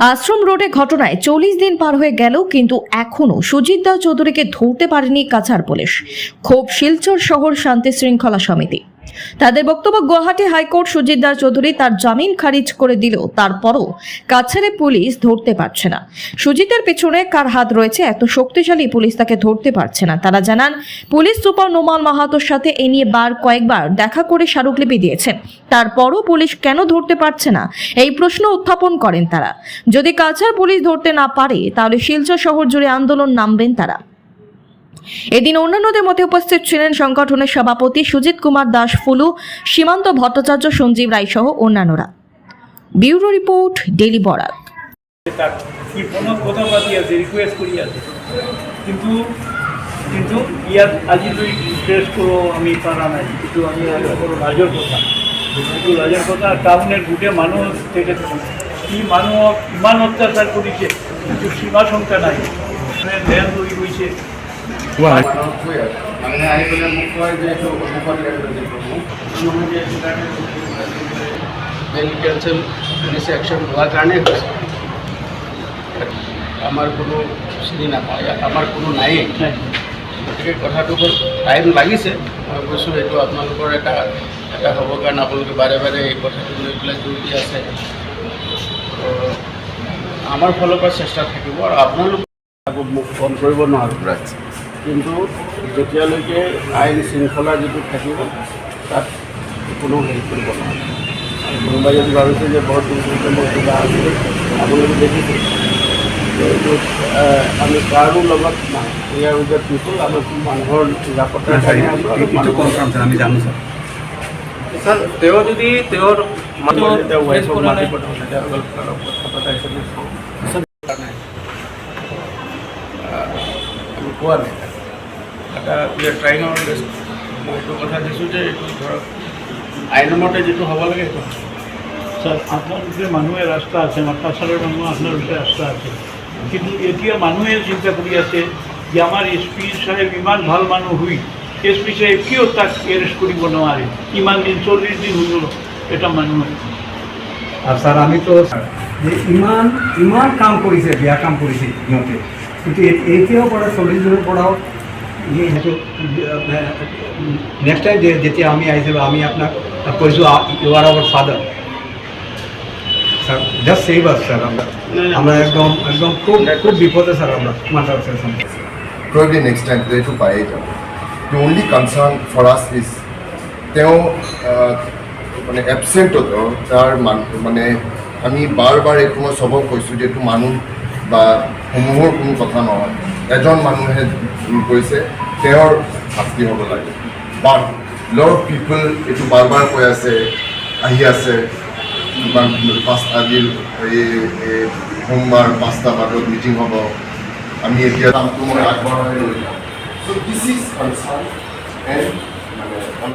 আশ্রম রোডে ঘটনায় চল্লিশ দিন পার হয়ে গেল, কিন্তু এখনও সুজিত দাস চৌধুরীকে ধরতে পারেনি কাছাড় পুলিশ। ক্ষোভ শিলচর শহর শান্তি শৃঙ্খলা সমিতি। তাদের বক্তব্য গুয়াহাটি হাইকোর্ট সুজিত দাস চৌধুরী তার জামিন খারিজ করে দিলেও তারপরও কাছাড়ে পুলিশ ধরতে পারছে না। সুজিতের পেছনে কার হাত রয়েছে এত শক্তিশালী পুলিশ তাকে ধরতে পারছে না। তারা জানান, পুলিশ সুপার নোমাল মাহাতোর সাথে এ নিয়ে বার কয়েকবার দেখা করে স্মারকলিপি দিয়েছেন তারপরও পুলিশ কেন ধরতে পারছে না? এই প্রশ্ন উত্থাপন করেন তারা। যদি কাছাড় পুলিশ ধরতে না পারে, তাহলে শিলচর শহর জুড়ে আন্দোলন নামবেন তারা। এদিন অন্যান্যদের মধ্যে উপস্থিত ছিলেন সংগঠনের সভাপতি সুজিত কুমার দাস ফুলু, সীমান্ত ভট্টাচার্য সঞ্জীব রায় সহ অন্যান্যরা। Bureau report daily Barak. তার কিন্তু কিন্তু ইয়াত আজি টেস্ট করো, আমি পারা নাই। কিন্তু আমি কথা। কথা থেকে ইমান কিন্তু সীমা শংকা নাই। ধ্যান লৈ গৈছে মানে মোক যে এইটো অমুকত নহয় যে কাৰণেই আমাৰ কোনো চিনি নাপায় ইয়াত আমাৰ কোনো নায়েই গতিকে কথাটো হ'ল টাইম লাগিছে মই কৈছোঁ এইটো আপোনালোকৰ এটা এটা হ'বৰ কাৰণে আপোনালোকে বাৰে বাৰে এই কথাটো লৈ পেলাই জোৰ দি আছে আমাৰ ফালৰ পৰা চেষ্টা থাকিব আৰু আপোনালোক আকৌ মোক ফোন কৰিব নোৱাৰোঁ কিন্তু যেতিয়ালৈকে আইন শৃংখলা যিটো থাকিব তাত কোনো হেৰি কৰিব নোৱাৰে। আৰু কোনোবাই যদি ভাবিছে যে বহুত দিন মই কিবা আছিলে আপোনালোকে দেখিছে। যে এইটো এহ, আমি কাৰো লগত নাই ইয়াৰ উইজত পিপুল আমি মানুহৰ নিৰাপত্তাৰ কাৰণে আছোঁ আৰু মানুহৰ- আমি জানো স্যার স্যার তেওঁ যদি তেওঁৰ মই যেতিয়া প্ৰেছ ৱাইফক কৰা মাতি নাই পঠাওঁ তেতিয়া অলপ অলপ কথা পতাই চলি নাই আমি কোৱা নাই। এটা we are trying our best মই এইটো কথা দিছোঁ যে এইটো ধৰক আইনমতে যিটো হ'ব লাগে সেইটো। স্যার আপোনালোকে মানুহে ৰাস্তা আছে মাথাচাৰৰ মানুহ আপোনালোকে ৰাস্তা আছে কিন্তু এতিয়া মানুহে চিন্তা কৰি আছে যে আমাৰ এছ পি চাহেব ইমান ভালো মানুহ হৈ এছ পি চাহেব কিয় তাক এৰেষ্ট কৰিব নোৱাৰে ইমান দিন চল্লিছ দিন হৈ গ'ল এটা মানুহে। আর স্যার আমি তো যে ইমান ইমান কাম কৰিছে বেয়া কাম কৰিছে সিহঁতে কিন্তু এতিয়াও পৰা চল্লিছ দিনৰ পৰাও নেক্সট টাইম যেতিয়া আমি আহিছিলোঁ আমি আপোনাক কৈছোঁ you are our father sir just save us sir আমরা আমরা একদম একদম খুব খুব বিপদে স্যার আমরা সামনে probably next time they to buy it. The only concern for us is তেওঁ মানে এবচেণ্ট হলেও তাৰ মান মানে আমি বাৰ বাৰ এইটো মই চবক কৈছোঁ যে এইটো মানুহ বা সমূহৰ কোনো কথা নহয়। এজন মানুহে ভুল কৰিছে তেওঁৰ শাস্তি হ'ব লাগে। বাট লট পিপল এইটো বাৰ বাৰ কৈ আছে, আহি আছে কিমান পাঁচ আজি এই এই, সোমবাৰ পাঁচটা বজাত মিটিং হ'ব। আমি এতিয়া কামটো মই আগবঢ়াই লৈ যাম। চ' দিছ ইজ কনচাৰ্ণ এণ্ড